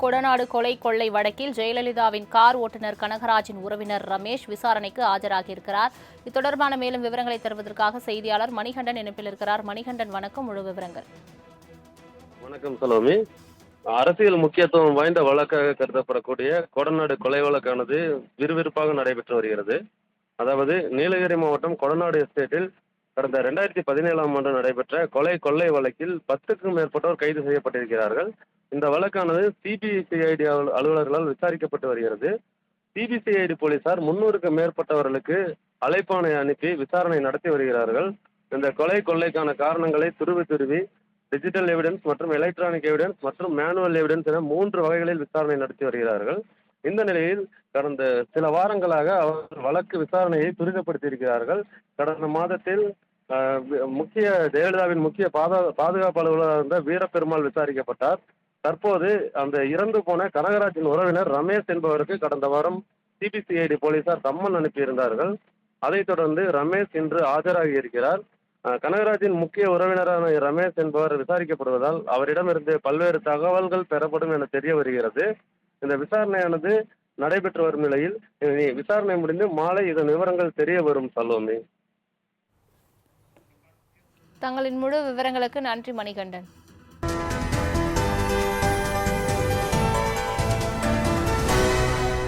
கொடநாடு கொலை கொள்ளை வழக்கில் ஜெயலலிதாவின் கார் ஓட்டுநர் கனகராஜின் உறவினர் ரமேஷ் விசாரணைக்கு ஆஜராகியிருக்கிறார். இது தொடர்பான மேலும் விவரங்களை தருவதற்காக செய்தியாளர் மணிகண்டன் இணைப்பில் இருக்கிறார். மணிகண்டன் வணக்கம். முழு விவரங்கள். வணக்கம் சலோமி. அரசியல் முக்கியத்துவம் வாய்ந்த வழக்காக கருதப்படக்கூடிய கொடநாடு கொலை வழக்கானது விறுவிறுப்பாக நடைபெற்று வருகிறது. அதாவது நீலகிரி மாவட்டம் கொடநாடு எஸ்டேட்டில் கடந்த ரெண்டாயிரத்தி பதினேழாம் ஆண்டு நடைபெற்ற கொலை கொள்ளை வழக்கில் பத்துக்கும் மேற்பட்டோர் கைது செய்யப்பட்டிருக்கிறார்கள். இந்த வழக்கானது சிபிசிஐடி அலுவலர்களால் விசாரிக்கப்பட்டு வருகிறது. சிபிசிஐடி போலீசார் முன்னூறுக்கு மேற்பட்டவர்களுக்கு அழைப்பாணை அனுப்பி விசாரணை நடத்தி வருகிறார்கள். இந்த கொலை கொள்ளைக்கான காரணங்களை துருவி துருவி டிஜிட்டல் எவிடன்ஸ் மற்றும் எலக்ட்ரானிக் எவிடன்ஸ் மற்றும் மேனுவல் எவிடன்ஸ் என மூன்று வகைகளில் விசாரணை நடத்தி வருகிறார்கள். இந்த நிலையில் கடந்த சில வாரங்களாக அவர்கள் வழக்கு விசாரணையை துரிதப்படுத்தியிருக்கிறார்கள். கடந்த மாதத்தில் முக்கிய ஜெயலலிதாவின் முக்கிய பாதா பாதுகாப்பு அலுவலராக இருந்த வீரப்பெருமாள் விசாரிக்கப்பட்டார். தற்போது அந்த இறந்து போன கனகராஜின் உறவினர் ரமேஷ் என்பவருக்கு கடந்த வாரம் சிபிசிஐடி போலீசார் சம்மன் அனுப்பியிருந்தார்கள். அதைத் தொடர்ந்து ரமேஷ் இன்று ஆஜராகி இருக்கிறார். கனகராஜின் முக்கிய உறவினரான ரமேஷ் என்பவர் விசாரிக்கப்படுவதால் அவரிடமிருந்து பல்வேறு தகவல்கள் பெறப்படும் என தெரிய வருகிறது. இந்த விசாரணையானது நடைபெற்று வரும் நிலையில் விசாரணை முடிந்து மாலை இதன் விவரங்கள் தெரிய வரும் சலோமி. தங்களின் முழு விவரங்களுக்கு நன்றி மணிகண்டன்.